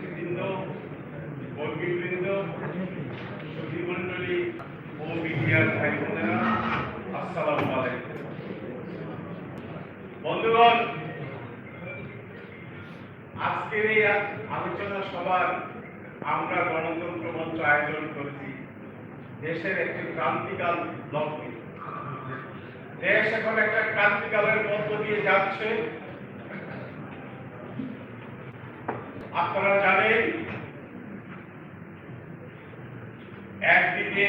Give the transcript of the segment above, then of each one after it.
নেতৃবৃন্দ কর্মীবৃন্দ সুধী মণ্ডলী ও মিডিয়ার ভাই বোনেরা আসসালামু আলাইকুম। বন্ধুগণ, আজকের এই আলোচনা সভার আমরা গণতন্ত্র মঞ্চ আয়োজন করেছি। দেশের একটি ক্রান্তিকাল লক্ষ্যে দেশ এখন একটা ক্রান্তিকালের মধ্য দিয়ে যাচ্ছে। আপনারা জানেন একদিকে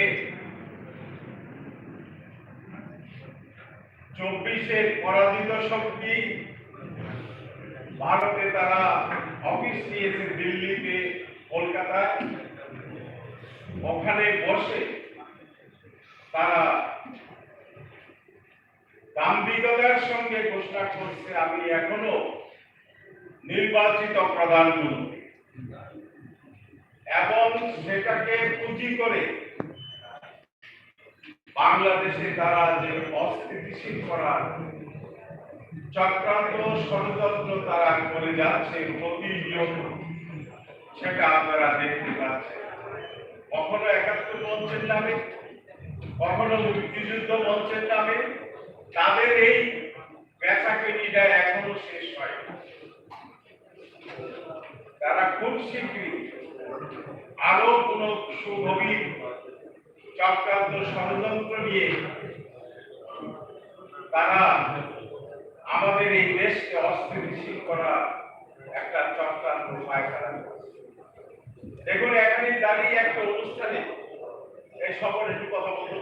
চব্বিশের পরাজিত শক্তি ভারতে তারা অফিস নিয়েছে দিল্লিতে, কলকাতায়। ওখানে বসে তারা দাম্ভিকতার সঙ্গে ঘোষণা করছে, আমি এখনও নির্বাচিত প্রধানমন্ত্রী এবং সেটাকে পুঁজি করে বাংলাদেশে তারা যে অস্থিতিশীল করার চক্রান্ত ষড়যন্ত্র তারা করে যাচ্ছে প্রতিনিয়ত সেটা আপনারা দেখতে পাচ্ছেন। কখনো একাত্তর মঞ্চের নামে কখনো মুক্তিযুদ্ধ মঞ্চের নামে তাদের এই তারা খুব শীঘ্রই আরও কোন সুগভীর চক্রান্ত ষড়যন্ত্র নিয়ে তারা আমাদের এই দেশকে অস্থিতিশীল করা একটা চক্রান্ত পায়খানা। দেখুন এখানে দাঁড়িয়ে একটা অনুষ্ঠানে এই সকল একটু কথা বলতে